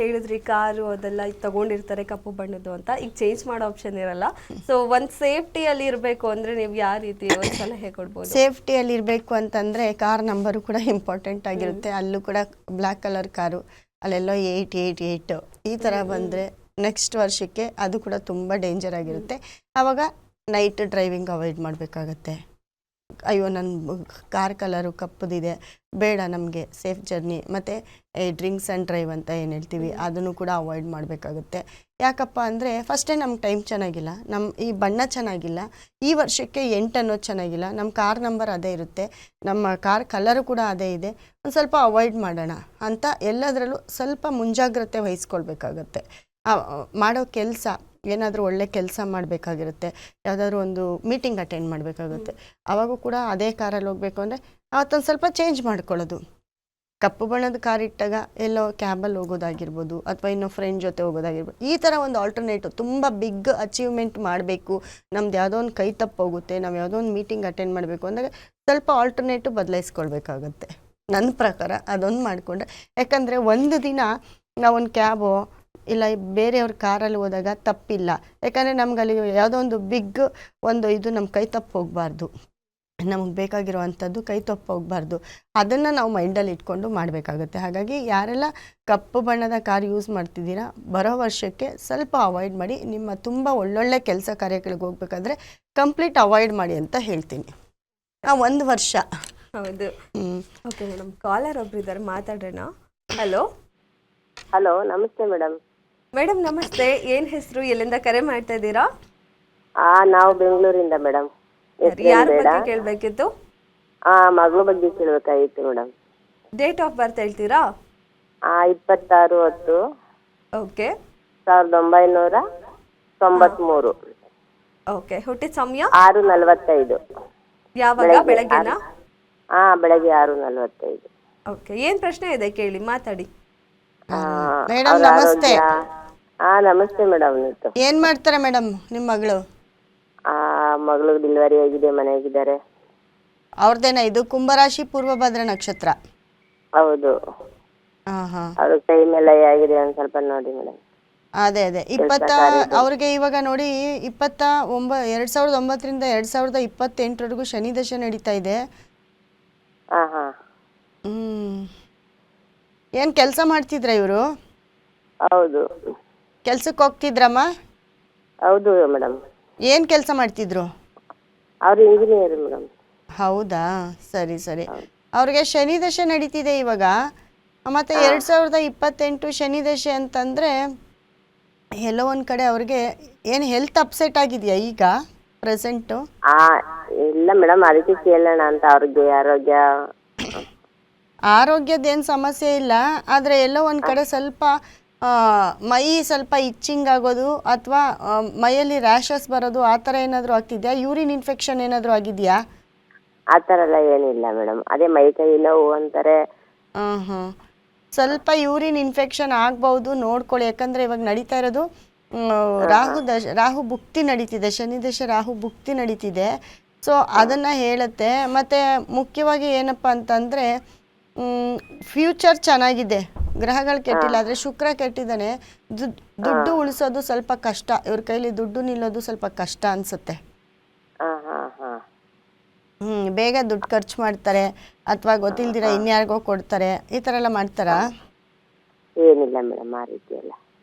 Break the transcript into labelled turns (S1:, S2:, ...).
S1: ಹೇಳಿದ್ರಿ ಕಾರು ಅದೆಲ್ಲ ತಗೊಂಡಿರ್ತಾರೆ ಕಪ್ಪು ಬಣ್ಣದ್ದು ಅಂತ. ಈಗ ಚೇಂಜ್ ಮಾಡೋ ಆಪ್ಷನ್ ಇರಲ್ಲ. ಸೊ ಒಂದ್ ಸೇಫ್ಟಿಯಲ್ಲಿ ಇರಬೇಕು ಅಂದ್ರೆ ನೀವು ಯಾವ ರೀತಿ ಒಂದ್ ಸಲಹೆ ಕೊಡ್ಬೋದು?
S2: ಸೇಫ್ಟಿಯಲ್ಲಿ ಇರಬೇಕು ಅಂತಂದರೆ ಕಾರ್ ನಂಬರು ಕೂಡ ಇಂಪಾರ್ಟೆಂಟ್ ಆಗಿರುತ್ತೆ. ಅಲ್ಲೂ ಕೂಡ ಬ್ಲಾಕ್ ಕಲರ್ ಕಾರು ಅಲ್ಲೆಲ್ಲ ಏಯ್ಟ್ ಏಯ್ಟ್ ಏಯ್ಟ್ ಈ ಥರ ಬಂದರೆ ನೆಕ್ಸ್ಟ್ ವರ್ಷಕ್ಕೆ ಅದು ಕೂಡ ತುಂಬ ಡೇಂಜರ್ ಆಗಿರುತ್ತೆ. ಆವಾಗ ನೈಟ್ ಡ್ರೈವಿಂಗ್ ಅವಾಯ್ಡ್ ಮಾಡಬೇಕಾಗತ್ತೆ. ಅಯ್ಯೋ ನನ್ನ ಕಾರ್ ಕಲರು ಕಪ್ಪದಿದೆ. ಬೇಡ ನಮಗೆ ಸೇಫ್ ಜರ್ನಿ ಮತ್ತು ಡ್ರಿಂಕ್ಸ್ ಆ್ಯಂಡ್ ಡ್ರೈವ್ ಅಂತ ಏನು ಹೇಳ್ತೀವಿ ಅದನ್ನು ಕೂಡ ಅವಾಯ್ಡ್ ಮಾಡಬೇಕಾಗುತ್ತೆ. ಯಾಕಪ್ಪ ಅಂದರೆ ಫಸ್ಟೇ ನಮ್ಮ ಟೈಮ್ ಚೆನ್ನಾಗಿಲ್ಲ. ನಮ್ಮ ಈ ಬಣ್ಣ ಚೆನ್ನಾಗಿಲ್ಲ. ಈ ವರ್ಷಕ್ಕೆ ಎಂಟು ಅನ್ನೋದು ಚೆನ್ನಾಗಿಲ್ಲ. ನಮ್ಮ ಕಾರ್ ನಂಬರ್ ಅದೇ ಇರುತ್ತೆ. ನಮ್ಮ ಕಾರ್ ಕಲರು ಕೂಡ ಅದೇ ಇದೆ. ಒಂದು ಸ್ವಲ್ಪ ಅವಾಯ್ಡ್ ಮಾಡೋಣ ಅಂತ ಎಲ್ಲದರಲ್ಲೂ ಸ್ವಲ್ಪ ಮುಂಜಾಗ್ರತೆ ವಹಿಸ್ಕೊಳ್ಬೇಕಾಗತ್ತೆ. ಮಾಡೋ ಕೆಲಸ ಏನಾದರೂ ಒಳ್ಳೆ ಕೆಲಸ ಮಾಡಬೇಕಾಗಿರುತ್ತೆ. ಯಾವುದಾದ್ರೂ ಒಂದು ಮೀಟಿಂಗ್ ಅಟೆಂಡ್ ಮಾಡಬೇಕಾಗುತ್ತೆ. ಆವಾಗೂ ಕೂಡ ಅದೇ ಕಾರಲ್ಲಿ ಹೋಗಬೇಕು ಅಂದರೆ ಅವತ್ತೊಂದು ಸ್ವಲ್ಪ ಚೇಂಜ್ ಮಾಡ್ಕೊಳ್ಳೋದು. ಕಪ್ಪು ಬಣ್ಣದ ಕಾರ್ ಇಟ್ಟಾಗ ಎಲ್ಲೋ ಕ್ಯಾಬಲ್ಲಿ ಹೋಗೋದಾಗಿರ್ಬೋದು ಅಥವಾ ಇನ್ನೂ ಫ್ರೆಂಡ್ ಜೊತೆ ಹೋಗೋದಾಗಿರ್ಬೋದು. ಈ ಥರ ಒಂದು ಆಲ್ಟರ್ನೇಟಿವ್ ತುಂಬ ಬಿಗ್ ಅಚೀವ್ಮೆಂಟ್ ಮಾಡಬೇಕು. ನಮ್ದು ಯಾವುದೋ ಒಂದು ಕೈ ತಪ್ಪು ಹೋಗುತ್ತೆ, ನಾವು ಯಾವುದೋ ಒಂದು ಮೀಟಿಂಗ್ ಅಟೆಂಡ್ ಮಾಡಬೇಕು ಅಂದಾಗ ಸ್ವಲ್ಪ ಆಲ್ಟರ್ನೇಟಿವ್ ಬದಲಾಯಿಸ್ಕೊಳ್ಬೇಕಾಗತ್ತೆ. ನನ್ನ ಪ್ರಕಾರ ಅದೊಂದು ಮಾಡಿಕೊಂಡ್ರೆ. ಯಾಕಂದರೆ ಒಂದು ದಿನ ನಾವೊಂದು ಕ್ಯಾಬೋ ಇಲ್ಲ ಬೇರೆಯವ್ರ ಕಾರಲ್ಲಿ ಹೋದಾಗ ತಪ್ಪಿಲ್ಲ. ಯಾಕಂದರೆ ನಮ್ಗೆ ಅಲ್ಲಿ ಯಾವುದೋ ಒಂದು ಬಿಗ್ ಒಂದು ಇದು ನಮ್ಮ ಕೈ ತಪ್ಪು ಹೋಗಬಾರ್ದು. ನಮಗೆ ಬೇಕಾಗಿರುವಂಥದ್ದು ಕೈ ತಪ್ಪು ಹೋಗಬಾರ್ದು. ಅದನ್ನು ನಾವು ಮೈಂಡಲ್ಲಿ ಇಟ್ಕೊಂಡು ಮಾಡಬೇಕಾಗುತ್ತೆ. ಹಾಗಾಗಿ ಯಾರೆಲ್ಲ ಕಪ್ಪು ಬಣ್ಣದ ಕಾರ್ ಯೂಸ್ ಮಾಡ್ತಿದ್ದೀರಾ ಬರೋ ವರ್ಷಕ್ಕೆ ಸ್ವಲ್ಪ ಅವಾಯ್ಡ್ ಮಾಡಿ ನಿಮ್ಮ ತುಂಬ ಒಳ್ಳೊಳ್ಳೆ ಕೆಲಸ ಕಾರ್ಯಗಳಿಗೆ ಹೋಗ್ಬೇಕಾದ್ರೆ ಕಂಪ್ಲೀಟ್ ಅವಾಯ್ಡ್ ಮಾಡಿ ಅಂತ ಹೇಳ್ತೀನಿ. ಆ ಒಂದು ವರ್ಷ.
S1: ಹೌದು. ಓಕೆ ಮೇಡಮ್ ಕಾಲರ್ ಒಬ್ರು ಇದ್ದಾರೆ ಮಾತಾಡೋಣ ಹಲೋ
S3: ಹಲೋ ನಮಸ್ತೆ ಮೇಡಮ್
S1: ಮೇಡಮ್ ನಮಸ್ತೆ. ಏನ್ ಹೆಸರು? ಎಲ್ಲಿಂದ ಕರೆ ಮಾಡ್ತಾ ಇದ್ದೀರಾ?
S3: ಆ ನಾವು ಬೆಂಗಳೂರಿಂದ ಮೇಡಮ್.
S1: ಯಾರ ಬಗ್ಗೆ ಕೇಳಬೇಕಿತ್ತು?
S3: ಆ ಮಗಳ ಬಗ್ಗೆ ಕೇಳಬೇಕಾಗಿತ್ತು ಮೇಡಮ್.
S1: ಡೇಟ್ ಆಫ್ ಬರ್ತ್ ಹೇಳ್ತೀರಾ?
S3: ಆ ಇಪ್ಪತ್ತಾರು ಹತ್ತು.
S1: ಓಕೆ.
S3: ಸಾವಿರದ ಒಂಬೈನೂರ ತೊಂಬತ್ಮೂರು.
S1: ಓಕೆ. ಹುಟ್ಟಿದ ಸಮಯ?
S3: ಆರು ನಲವತ್ತೈದು.
S1: ಯಾವಾಗ? ಬೆಳಗ್ಗೆನಾ?
S3: ಆ ಬೆಳಗ್ಗೆ ಆರು ನಲವತ್ತೈದು.
S1: ಓಕೆ. ಏನ್ ಪ್ರಶ್ನೆ ಇದೆ ಕೇಳಿ ಮಾತಾಡಿ.
S3: ಆ,
S2: ಮೇಡಮ್ ನಮಸ್ತೆ.
S3: ಹಾ ನಮಸ್ತೆ ಮೇಡಮ್
S2: ಏನ್ ಮಾಡ್ತಾರೆ ಮೇಡಮ್ ನಿಮ್ಮ ಮಗಳು?
S3: ಆ ಮಗಳು ಡೆಲಿವರಿ ಆಗಿದೆ ಮನೆಯಾಗಿದ್ದಾರೆ
S2: ಅವ್ರದ್ದೇನ ಇದು ಕುಂಭರಾಶಿ ಪೂರ್ವಭದ್ರ ನಕ್ಷತ್ರ.
S3: ಹೌದು.
S2: ಹಾ ಹಾ.
S3: ಅವ್ರ ಕೈ ಮೇಲೆ ಆಗಿದೆ ಒಂದ್ ಸ್ವಲ್ಪ ನೋಡಿ ಮೇಡಮ್.
S2: ಅದೇ ಅದೇ. ಇಪ್ಪತ್ತ ಅವ್ರಿಗೆ ಇವಾಗ ನೋಡಿ ಇಪ್ಪತ್ತ ಒಂಬ ಎರಡ್ ಸಾವಿರದ ಒಂಬತ್ತರಿಂದ ಎರಡ್ ಸಾವಿರದ ಇಪ್ಪತ್ತೆಂಟರವರೆಗೂ ಶನಿ ದಶೆ ನಡೀತಾ ಇದೆ.
S3: ಹಾ ಹಾ.
S2: ಹ್ಮ್. ಏನು ಕೆಲಸ ಮಾಡ್ತಿದ್ರ ಇವರು?
S3: ಹೌದು.
S2: ಕೆಲ್ಸಕ್ಕೆ ಹೋಗ್ತಿದ್ರಮ್ಮ?
S3: ಹೌದು ಮೇಡಮ್.
S2: ಏನು ಕೆಲಸ ಮಾಡ್ತಿದ್ರು?
S3: ಅವ್ರು ಇಂಜಿನಿಯರ್ ಮೇಡಮ್.
S2: ಹೌದಾ? ಸರಿ ಸರಿ. ಅವ್ರಿಗೆ ಶನಿ ದಶೆ ನಡೀತಿದೆ ಇವಾಗ. ಮತ್ತೆ ಎರಡ್ ಸಾವಿರದ ಇಪ್ಪತ್ತೆಂಟು ಶನಿ ದಶೆ ಅಂತಂದ್ರೆ ಎಲ್ಲೋ ಒಂದ್ ಕಡೆ ಅವ್ರಿಗೆ ಏನು ಹೆಲ್ತ್ ಅಪ್ಸೆಟ್ ಆಗಿದೆಯಾ ಈಗ ಪ್ರೆಸೆಂಟು
S3: ಆ ಇಲ್ಲ ಮೇಡಮ್ ಅದಕ್ಕೆ ಕೇಳೋಣ ಅಂತ ಅವ್ರಿಗೆ ಆರೋಗ್ಯ.
S2: ಆರೋಗ್ಯದ ಆರೋಗ್ಯದ್ದೇನು ಸಮಸ್ಯೆ ಇಲ್ಲ ಆದರೆ ಎಲ್ಲೋ ಒಂದ್ ಕಡೆ ಸ್ವಲ್ಪ ಮೈ ಸ್ವಲ್ಪ ಇಚ್ಚಿಂಗ್ ಆಗೋದು ಅಥವಾ ಮೈಯಲ್ಲಿ ರ್ಯಾಷಸ್ ಬರೋದು ಆ ಥರ ಏನಾದರೂ ಆಗ್ತಿದೆಯಾ? ಯೂರಿನ್ ಇನ್ಫೆಕ್ಷನ್ ಏನಾದರೂ ಆಗಿದೆಯಾ?
S3: ಆ ಥರ ಎಲ್ಲ ಏನಿಲ್ಲ ಮೇಡಮ್. ಅದೇ ಮೈ ಕೈ ನೋವು ಅಂತಾರೆ.
S2: ಹಾಂ ಹಾಂ ಸ್ವಲ್ಪ ಯೂರಿನ್ ಇನ್ಫೆಕ್ಷನ್ ಆಗ್ಬೋದು ನೋಡ್ಕೊಳ್ಳಿ. ಯಾಕಂದರೆ ಇವಾಗ ನಡೀತಾ ಇರೋದು ರಾಹು ದಶ ರಾಹು ಭುಕ್ತಿ ನಡೀತಿದೆ. ಶನಿ ದಶ ರಾಹು ಭುಕ್ತಿ ನಡೀತಿದೆ. ಸೊ ಅದನ್ನು ಹೇಳುತ್ತೆ. ಮತ್ತು ಮುಖ್ಯವಾಗಿ ಏನಪ್ಪ ಅಂತಂದರೆ ಫ್ಯೂಚರ್ ಚೆನ್ನಾಗಿದೆ. ಗ್ರಹಗಳು ಕೆಟ್ಟಿಲ್ಲ ಆದ್ರೆ ಶುಕ್ರ ಕೆಟ್ಟಿದ್ದಾನೆ. ದುಡ್- ದುಡ್ಡು ಉಳಿಸೋದು ಸ್ವಲ್ಪ ಕಷ್ಟ. ಇವ್ರ ಕೈಲಿ ದುಡ್ಡು ನಿಲ್ಲೋದು ಸ್ವಲ್ಪ ಕಷ್ಟ ಅನ್ಸುತ್ತೆ. ಹ್ಮ್ ಬೇಗ ದುಡ್ಡು ಖರ್ಚು ಮಾಡ್ತಾರೆ ಅಥವಾ ಗೊತ್ತಿಲ್ದಿರ ಇನ್ಯಾರಿಗೋ ಕೊಡ್ತಾರೆ. ಈ ತರ ಎಲ್ಲ ಮಾಡ್ತಾರಾ?
S3: ಏನಿಲ್ಲ ಮೇಡಮ್ ಆ ರೀತಿ ಎಲ್ಲ